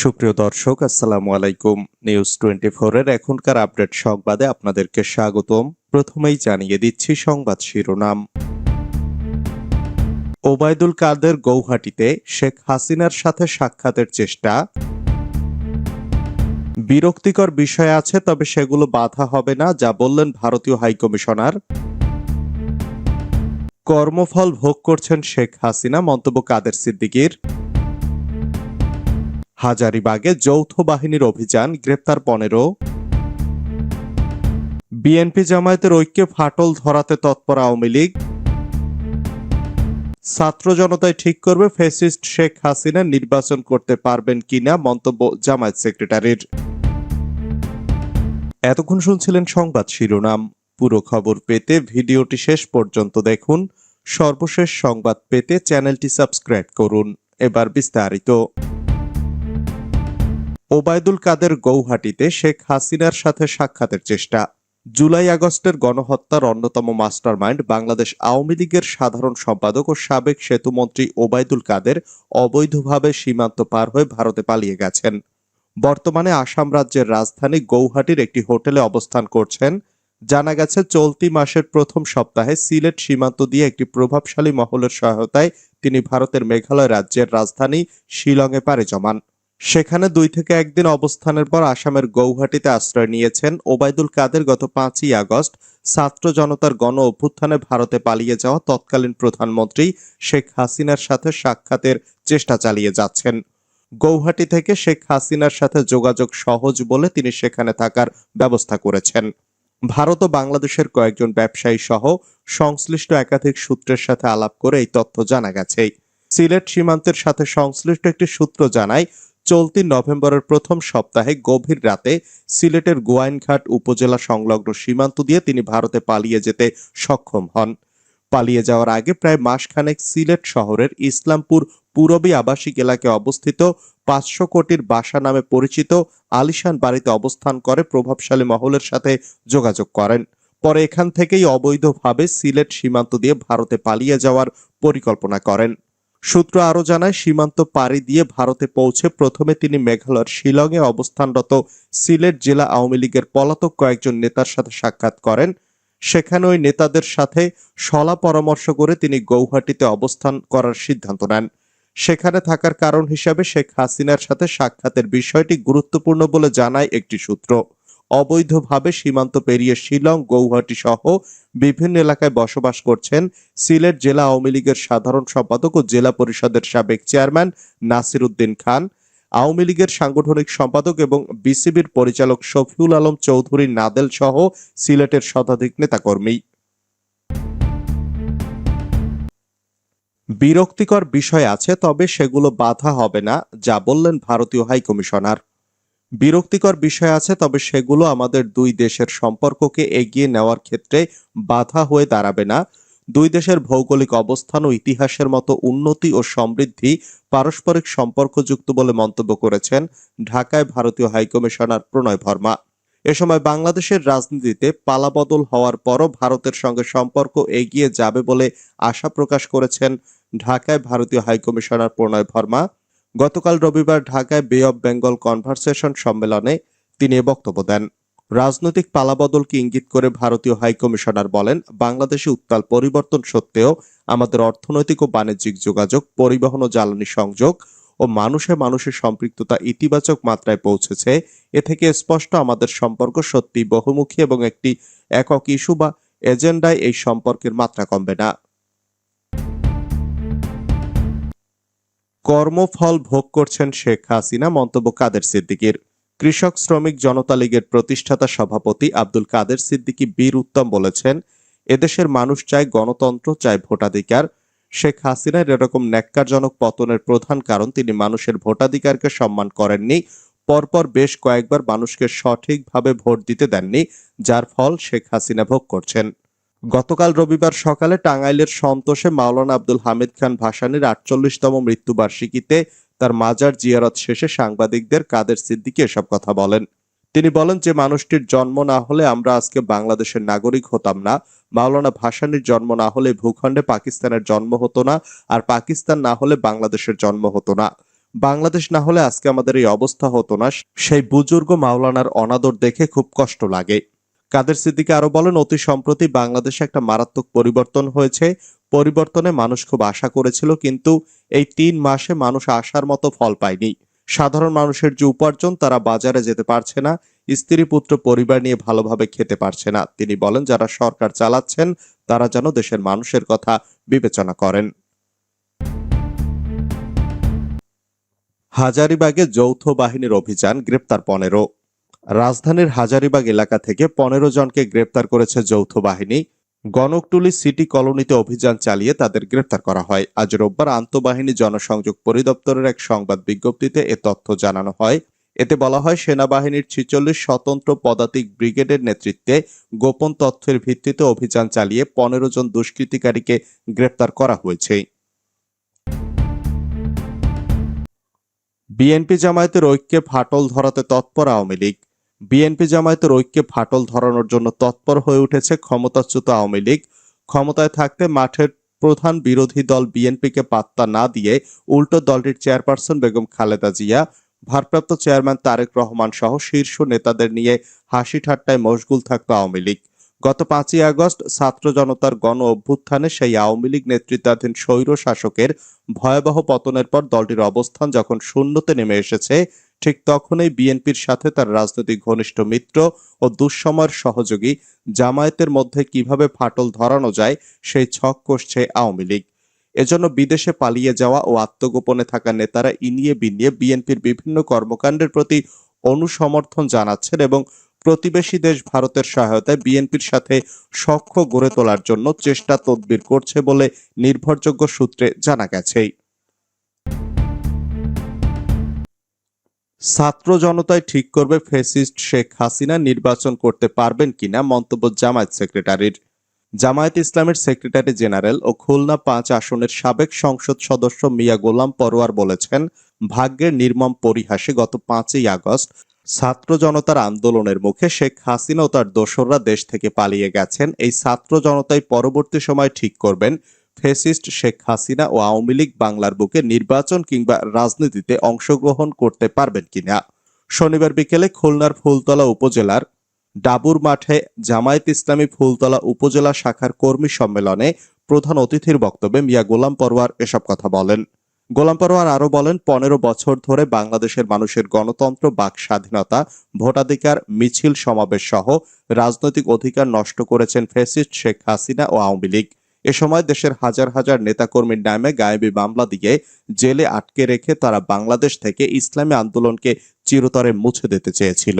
সুপ্রিয় দর্শক, আসসালামু আলাইকুম। নিউজ টোয়েন্টি এর এখনকার আপডেট সংবাদে আপনাদেরকে স্বাগতম। প্রথমেই জানিয়ে দিচ্ছি সংবাদ শিরোনাম। ওবায়দুল কাদের গৌহাটিতে শেখ হাসিনার সাথে সাক্ষাতের চেষ্টা। বিরক্তিকর বিষয় আছে, তবে সেগুলো বাধা হবে না, যা বললেন ভারতীয় হাইকমিশনার। কর্মফল ভোগ করছেন শেখ হাসিনা, মন্তব্য কাদের সিদ্দিকীর? হাজারিবাগে যৌথ বাহিনীর অভিযান গ্রেপ্তার পনেরো। বিএনপি জামায়াতের ঐক্যে ফাটল ধরাতে তৎপর আওয়ামী লীগ। ছাত্র জনতায় ঠিক করবে ফেসিস্ট শেখ হাসিনা নির্বাচন করতে পারবেন কিনা মন্তব্য জামায়াত সেক্রেটারির। এতক্ষণ শুনছিলেন সংবাদ শিরোনাম। পুরো খবর পেতে ভিডিওটি শেষ পর্যন্ত দেখুন। সর্বশেষ সংবাদ পেতে চ্যানেলটি সাবস্ক্রাইব করুন। এবার বিস্তারিত। ওবায়দুল কাদের গৌহাটিতে শেখ হাসিনার সাথে সাক্ষাতের চেষ্টা। জুলাই আগস্টের গণহত্যার অন্যতম মাস্টারমাইন্ড বাংলাদেশ আওয়ামী লীগের সাধারণ সম্পাদক ও সাবেক সেতুমন্ত্রী ওবায়দুল কাদের অবৈধভাবে সীমান্ত পার হয়ে ভারতে পালিয়ে গেছেন। বর্তমানে আসাম রাজ্যের রাজধানী গৌহাটির একটি হোটেলে অবস্থান করছেন। জানা গেছে, চলতি মাসের প্রথম সপ্তাহে সিলেট সীমান্ত দিয়ে একটি প্রভাবশালী মহলের সহায়তায় তিনি ভারতের মেঘালয় রাজ্যের রাজধানী শিলংয়ে পাড়ি জমান। সেখানে দুই থেকে একদিন অবস্থানের পর আসামের গৌহাটিতে আশ্রয় নিয়েছেন ওবায়দুল কাদের গত পাঁচই আগস্ট। ছাত্র জনতার গণ অভ্যুত্থানে ভারতে পালিয়ে যাওয়া তৎকালীন প্রধানমন্ত্রী শেখ হাসিনার সাথে সাক্ষাতের চেষ্টা চালিয়ে যাচ্ছেন। গৌহাটি থেকে শেখ হাসিনার সাথে যোগাযোগ সহজ বলে তিনি সেখানে থাকার ব্যবস্থা করেছেন। ভারত ও বাংলাদেশের কয়েকজন ব্যবসায়ী সহ সংশ্লিষ্ট একাধিক সূত্রের সাথে আলাপ করে এই তথ্য জানা গেছে। সিলেট সীমান্তের সাথে সংশ্লিষ্ট একটি সূত্র জানায় চলতি নভেম্বরের প্রথম সপ্তাহে গভীর রাতে সিলেটের গোয়াইনঘাট উপজেলা সংলগ্ন সীমান্ত দিয়ে তিনি ভারতে পালিয়ে যেতে সক্ষম হন। পালিয়ে যাওয়ার আগে প্রায় মাসখানেক সিলেট শহরের ইসলামপুর পূরবী আবাসিক এলাকায় অবস্থিত পাঁচশো কোটির বাসা নামে পরিচিত আলিশান বাড়িতে অবস্থান করে প্রভাবশালী মহলের সাথে যোগাযোগ করেন। পরে এখান থেকেই অবৈধভাবে সিলেট সীমান্ত দিয়ে ভারতে পালিয়ে যাওয়ার পরিকল্পনা করেন। সূত্র আরও জানায়, সীমান্ত পাড়ি দিয়ে ভারতে পৌঁছে প্রথমে তিনি মেঘালয়ের শিলংয়ে অবস্থানরত সিলেট জেলা আওয়ামী লীগের পলাতক কয়েকজন নেতার সাথে সাক্ষাৎ করেন। সেখানে ওই নেতাদের সাথে সলা পরামর্শ করে তিনি গৌহাটিতে অবস্থান করার সিদ্ধান্ত নেন। সেখানে থাকার কারণ হিসাবে শেখ হাসিনার সাথে সাক্ষাতের বিষয়টি গুরুত্বপূর্ণ বলে জানায় একটি সূত্র। অবৈধভাবে সীমান্ত পেরিয়ে শিলং, গৌহাটি সহ বিভিন্ন এলাকায় বসবাস করছেন সিলেট জেলা আওয়ামী লীগের সাধারণ সম্পাদক ও জেলা পরিষদের সাবেক চেয়ারম্যান নাসির উদ্দিন খান, আওয়ামী লীগের সাংগঠনিক সম্পাদক এবং বিসিবির পরিচালক শফিউল আলম চৌধুরী নাদেল সহ সিলেটের শতাধিক নেতাকর্মী। বিরক্তিকর বিষয় আছে, তবে সেগুলো বাধা হবে না, যা বললেন ভারতীয় হাইকমিশনার। বিরক্তিকর বিষয় আছে, তবে সেগুলো আমাদের দুই দেশের সম্পর্ককে এগিয়ে নেওয়ার ক্ষেত্রে বাধা হয়ে দাঁড়াবে না। দুই দেশের ভৌগোলিক অবস্থান ও ইতিহাসের মতো উন্নতি ও সমৃদ্ধি পারস্পরিক সম্পর্কযুক্ত বলে মন্তব্য করেছেন ঢাকায় ভারতীয় হাইকমিশনার প্রণয় ভর্মা এ সময় বাংলাদেশের রাজনীতিতে পালাবদল হওয়ার পরও ভারতের সঙ্গে সম্পর্ক এগিয়ে যাবে বলে আশা প্রকাশ করেছেন ঢাকায় ভারতীয় হাইকমিশনার প্রণয় ভর্মা গতকাল রবিবার ঢাকায় বে অব বেঙ্গল কনভারসেশন সম্মেলনে তিনি বক্তব্য দেন। রাজনৈতিক পালাবদলকে ইঙ্গিত করে ভারতীয় হাইকমিশনার বলেন, বাংলাদেশে উত্তাল পরিবর্তন সত্ত্বেও আমাদের অর্থনৈতিক ও বাণিজ্যিক যোগাযোগ, পরিবহন ও জ্বালানি সংযোগ ও মানুষে মানুষের সম্পৃক্ততা ইতিবাচক মাত্রায় পৌঁছেছে। এ থেকে স্পষ্ট আমাদের সম্পর্ক সত্যি বহুমুখী এবং একটি একক ইস্যু বা এজেন্ডায় এই সম্পর্কের মাত্রা কমবে না। কর্মফল ভোগ করছেন শেখ হাসিনা, মন্তব্য কাদের সিদ্দিকির। কৃষক শ্রমিক জনতা লীগের প্রতিষ্ঠাতা সভাপতি আব্দুল কাদের সিদ্দিকি বীর উত্তম বলেছেন, এদেশের মানুষ চায় গণতন্ত্র, চায় ভোটাধিকার। শেখ হাসিনার এরকম ন্যাক্কারজনক পতনের প্রধান কারণ, তিনি মানুষের ভোটাধিকারকে সম্মান করেননি, পরপর বেশ কয়েকবার মানুষকে সঠিকভাবে ভোট দিতে দেননি, যার ফল শেখ হাসিনা ভোগ করছেন। গতকাল রবিবার সকালে টাঙ্গাইলের সন্তোষে মাওলানা আব্দুল হামিদ খান ভাসানীর আটচল্লিশতম মৃত্যুবার্ষিকীতে তার মাজার জিয়ারত শেষে সাংবাদিকদের কাদের সিদ্দিকি এসব কথা বলেন। তিনি বলেন, যে মানুষটির জন্ম না হলে আমরা আজকে বাংলাদেশের নাগরিক হতাম না। মাওলানা ভাসানির জন্ম না হলে ভূখণ্ডে পাকিস্তানের জন্ম হতো না আর পাকিস্তান না হলে বাংলাদেশের জন্ম হতো না। বাংলাদেশ না হলে আজকে আমাদের এই অবস্থা হতো না। সেই বুজুর্গ মাওলানার অনাদর দেখে খুব কষ্ট লাগে। কাদের সিদ্দিকে আরও বলেন, অতি সম্প্রতি বাংলাদেশে একটা মারাত্মক পরিবর্তন হয়েছে। পরিবর্তনে মানুষ খুব আশা করেছিল, কিন্তু এই তিন মাসে মানুষ আশার মতো ফল পায়নি। সাধারণ মানুষের যে উপার্জন, তারা বাজারে যেতে পারছে না। স্ত্রী, পুত্র, পরিবার নিয়ে ভালোভাবে খেতে পারছে না। তিনি বলেন, যারা সরকার চালাচ্ছেন, তারা যেন দেশের মানুষের কথা বিবেচনা করেন। হাজারিবাগে যৌথ বাহিনীর অভিযান, গ্রেপ্তার পনেরো। রাজধানীর হাজারিবাগ এলাকা থেকে পনেরো জনকে গ্রেপ্তার করেছে যৌথ বাহিনী। গণকটুলি সিটি কলোনিতে অভিযান চালিয়ে তাদের গ্রেপ্তার করা হয়। আজ রোববার আন্তঃবাহিনী জনসংযোগ পরিদপ্তরের এক সংবাদ বিজ্ঞপ্তিতে এ তথ্য জানানো হয়। এতে বলা হয়, সেনাবাহিনীর ছিচল্লিশ স্বতন্ত্র পদাতিক ব্রিগেডের নেতৃত্বে গোপন তথ্যের ভিত্তিতে অভিযান চালিয়ে পনেরো জন দুষ্কৃতিকারীকে গ্রেপ্তার করা হয়েছে। বিএনপি জামায়াতের ঐক্যে ফাটল ধরাতে তৎপর আওয়ামী লীগ। বিএনপি জামায়াতের ঐক্যে ফাটল ধরানোর জন্য তৎপর হয়ে উঠেছে ক্ষমতাচ্যুত আওয়ামী লীগ। ক্ষমতায় থাকতে মাঠের প্রধান বিরোধী দল বিএনপিকে পাত্তা না দিয়ে উল্টো দলটির চেয়ারপারসন বেগম খালেদা জিয়া, ভারপ্রাপ্ত চেয়ারম্যান তারেক রহমান সহ শীর্ষ নেতাদের নিয়ে হাসি ঠাট্টায় মশগুল থাকত আওয়ামী লীগ। গত পাঁচই আগস্ট ছাত্র জনতার গণ অভ্যুত্থানে সেই আওয়ামী লীগ নেতৃত্বাধীন স্বৈর শাসকের ভয়াবহ পতনের পর দলটির অবস্থান যখন শূন্যতে নেমে এসেছে ঠিক তখনই বিএনপির সাথে তার রাজনৈতিক ঘনিষ্ঠ মিত্র ও দুঃসময়ের সহযোগী জামায়াতের মধ্যে কীভাবে ফাটল ধরানো যায়, সেই ছক কষছে আওয়ামী লীগ। এজন্য বিদেশে পালিয়ে যাওয়া ও আত্মগোপনে থাকা নেতারা ইনিয়ে বিনিয়ে বিএনপির বিভিন্ন কর্মকাণ্ডের প্রতি অনুসমর্থন জানাচ্ছেন এবং প্রতিবেশী দেশ ভারতের সহায়তায় বিএনপির সাথে সখ্য গড়ে তোলার জন্য চেষ্টা তদবির করছে বলে নির্ভরযোগ্য সূত্রে জানা গেছে। ছাত্র জনতায় ঠিক করবে ফেসিস্ট শেখ হাসিনা নির্বাচন করতে পারবেন কিনা মন্তব্য জামায়াত সেক্রেটারির। জামায়াত ইসলামের সেক্রেটারি জেনারেল ও খুলনা পাঁচ আসনের সাবেক সংসদ সদস্য মিয়া গোলাম পরোয়ার বলেছেন, ভাগ্যের নির্মম পরিহাসে গত পাঁচই আগস্ট ছাত্র জনতার আন্দোলনের মুখে শেখ হাসিনা ও তার দোসররা দেশ থেকে পালিয়ে গেছেন। এই ছাত্র জনতাই পরবর্তী সময় ঠিক করবেন ফেসিস্ট শেখ হাসিনা ও আওয়ামী লীগ বাংলার বুকে নির্বাচন কিংবা রাজনীতিতে অংশগ্রহণ করতে পারবেন কিনা? শনিবার বিকেলে খুলনার ফুলতলা উপজেলার ডাবুর মাঠে জামায়াত ইসলামী ফুলতলা উপজেলা শাখার কর্মী সম্মেলনে প্রধান অতিথির বক্তব্যে মিয়া গোলাম পরোয়ার এসব কথা বলেন। গোলাম পরোয়ার আরও বলেন, পনেরো বছর ধরে বাংলাদেশের মানুষের গণতন্ত্র, বাক স্বাধীনতা, ভোটাধিকার, মিছিল সমাবেশ সহ রাজনৈতিক অধিকার নষ্ট করেছেন ফেসিস্ট শেখ হাসিনা ও আওয়ামী লীগ। এ সময় দেশের হাজার হাজার নেতাকর্মীর নামে গায়েবী মামলা দিয়ে জেলে আটকে রেখে তারা বাংলাদেশ থেকে ইসলামী আন্দোলনকে চিরতরে মুছে দিতে চেয়েছিল।